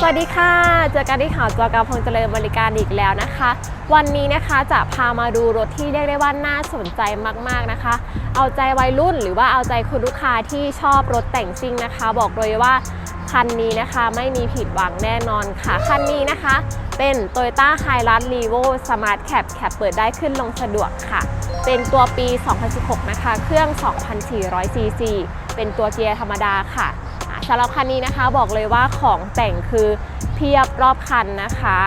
สวัสดีค่ะ เจอกันที่ข่าวจอกาพงเจริญบริการอีกแล้วนะคะ วันนี้นะคะจะพามาดูรถที่เรียกได้ว่าน่าสนใจมากๆนะคะ เอาใจวัยรุ่นหรือว่าเอาใจคุณลูกค้าที่ชอบรถแต่งซิ่งนะคะ บอกเลยว่าคันนี้นะคะไม่มีผิดหวังแน่นอนค่ะ คันนี้นะคะ เป็น Toyota h i l u x r e v o Smart Cap แคปเปิดได้ขึ้นลงสะดวกค่ะ เป็นตัวปี 2016 นะคะ เครื่อง 2,400ซีซีเป็นตัวเกียร์ธรรมดาค่ะ สำหรับคันนี้นะคะบอกเลยว่าของแต่งคือเพียบรอบคันนะคะ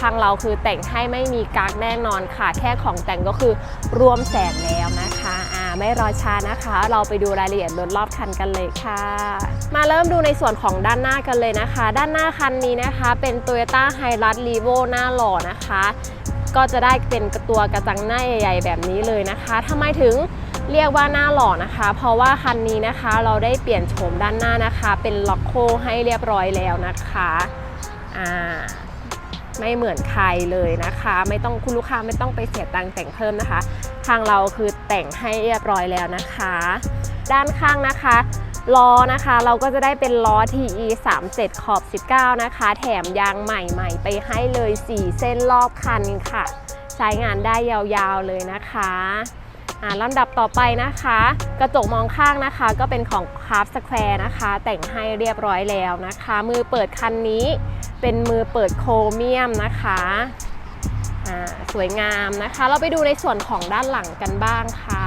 ทางเราคือแต่งให้ไม่มีกักแน่นอนค่ะ แค่ของแต่งก็คือรวมแสนแล้วนะคะอ่าไม่รอช้านะคะ เราไปดูรายละเอียดรถรอบคันกันเลยค่ะ มาเริ่มดูในส่วนของด้านหน้ากันเลยนะคะ ด้านหน้าคันนี้นะคะ เป็น Toyota h i l u x r e v o หน้าหล่อนะคะ ก็จะได้เป็นตัวกระจังหน้าใหญ่ๆแบบนี้เลยนะคะทำไมถึง เรียกว่าหน้าหล่อนะคะ เพราะว่าคันนี้นะคะเราได้เปลี่ยนโฉมด้านหน้านะคะ เป็นล็อกโคให้เรียบร้อยแล้วนะคะอ่าไม่เหมือนใครเลยนะคะ ไม่ต้องคุณลูกค้าไม่ต้องไปเสียตังค์แต่งเพิ่มนะคะ ทางเราคือแต่งให้เรียบร้อยแล้วนะคะ ด้านข้างนะคะล้อนะคะเราก็จะได้เป็นล้อ TE 37ขอบ 19 นะคะ แถมยางใหม่ๆ ไปให้เลย 4 เส้นรอบคันค่ะ ใช้งานได้ยาวๆเลยนะคะ ลำดับต่อไปนะคะ กระจกมองข้างนะคะ ก็เป็นของ c r a f t Square นะคะ แต่งให้เรียบร้อยแล้วนะคะ มือเปิดคันนี้เป็นมือเปิดโครเมียมนะคะสวยงามนะคะ เราไปดูในส่วนของด้านหลังกันบ้างค่ะ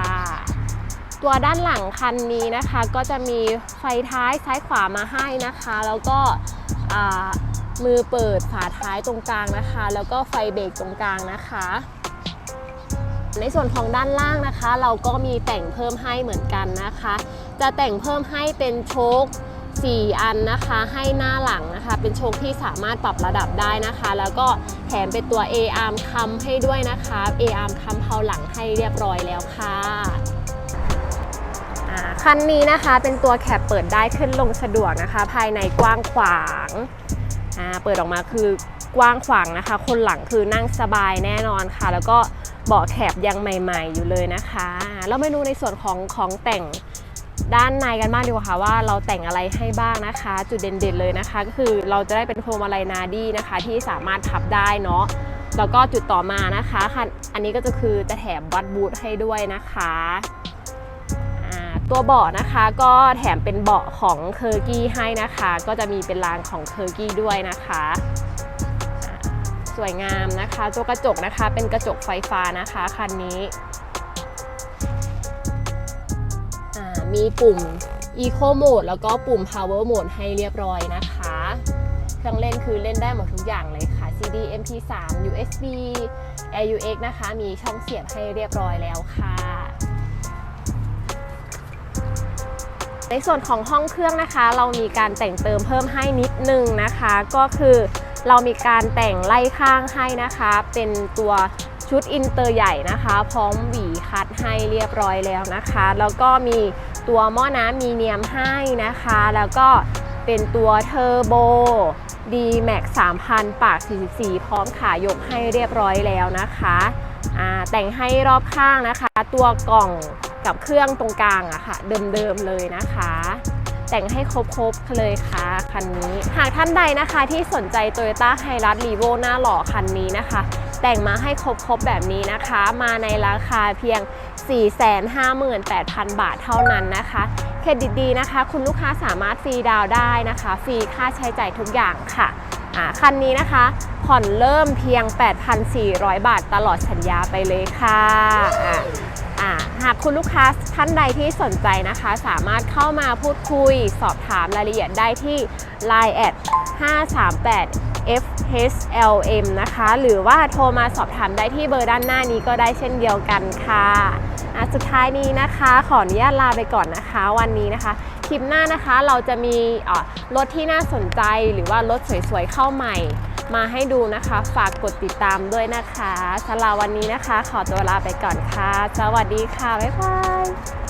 ตัวด้านหลังคันนี้นะคะก็จะมีไฟท้ายซ้ายขวามาให้นะคะ แล้วก็มือเปิดฝาท้ายตรงกลางนะคะ แล้วก็ไฟเบรกตรงกลางนะคะ ในส่วนของด้านล่างนะคะ เราก็มีแต่งเพิ่มให้เหมือนกันนะคะ จะแต่งเพิ่มให้เป็นโชค4 อันนะคะให้หน้าหลังนะคะ เป็นโชคที่สามารถปรับระดับได้นะคะ แล้วก็แถมเป็นตัว A arm ค้ำให้ด้วยนะคะ A arm ค้ำเพาหลังให้เรียบร้อยแล้วค่ะคันนี้นะคะเป็นตัวแคปเปิดได้ขึ้นลงสะดวกนะคะ ภายในกว้างขวางเปิดออกมาคือกว้างขวางนะคะ คนหลังคือนั่งสบายแน่นอนค่ะ แล้วก็ เบาะแคบยังใหม่ ๆ อยู่เลยนะคะ แล้วมาดูในส่วนของของแต่งด้านในกันบ้างดีกว่าค่ะว่าเราแต่งอะไรให้บ้างนะคะ จุดเด่นๆเลยนะคะ ก็คือเราจะได้เป็นพวงมาลัยนาดีนะคะ ที่สามารถพับได้เนาะแล้วก็จุดต่อมานะคะคันอันนี้ก็จะคือจะแถมวัดบูทให้ด้วยนะคะตัวเบาะนะคะก็แถมเป็นเบาะของเคอร์กี้ให้นะคะ ก็จะมีเป็นรางของเคอร์กี้ด้วยนะคะ สวยงามนะคะ ตัวกระจกนะคะเป็นกระจกไฟฟ้านะคะคันนี้ มีปุ่ม Eco Mode แล้วก็ปุ่ม Power Mode ให้เรียบร้อยนะคะ เครื่องเล่นคือเล่นได้หมดทุกอย่างเลยค่ะ CD MP3 USB AUX นะคะ มีช่องเสียบให้เรียบร้อยแล้วค่ะในส่วนของห้องเครื่องนะคะ เรามีการแต่งเติมเพิ่มให้นิดนึงนะคะ ก็คือ เรามีการแต่งไล่ข้างให้นะคะ เป็นตัวชุดอินเตอร์ใหญ่นะคะ พร้อมหวีคัดให้เรียบร้อยแล้วนะคะ แล้วก็มีตัวหม้อน้ำมีเนียมให้นะคะ แล้วก็เป็นตัวเทอร์โบ D Max 3000 ปาก 44 พร้อมขายกให้เรียบร้อยแล้วนะคะแต่งให้รอบข้างนะคะ ตัวกล่องกับเครื่องตรงกลางอะค่ะเดิมๆเลยนะคะ แต่งให้ครบๆเลยค่ะคันนี้ หากท่านใดนะคะที่สนใจ Toyota h i l u x r e v o หน้าหล่อคันนี้นะคะ แต่งมาให้ครบๆแบบนี้นะคะ มาในราคาเพียง 458,000 บาทเท่านั้นนะคะเครดิตดีนะคะ คุณลูกค้าสามารถฟรีดาวได้นะคะ ฟรีค่าใช้จ่ายทุกอย่างค่ะคันนี้นะคะ ผ่อนเริ่มเพียง 8,400 บาทตลอดสัญญาไปเลยค่ะ หากคุณลูกค้าท่านใดที่สนใจนะคะ สามารถเข้ามาพูดคุย สอบถามรายละเอียดได้ที่ Line แอด538 FHLM นะคะ หรือว่าโทรมาสอบถามได้ที่เบอร์ด้านหน้านี้ก็ได้เช่นเดียวกันค่ะะสุดท้ายนี้นะคะ ขออนุญาตลาไปก่อนนะคะ วันนี้นะคะ คลิปหน้านะคะเราจะมีรถที่น่าสนใจหรือว่ารถสวยๆเข้าใหม่ มาให้ดูนะคะ ฝากกดติดตามด้วยนะคะสำหรับวันนี้นะคะ ขอตัวลาไปก่อนค่ะ สวัสดีค่ะ บ๊ายบาย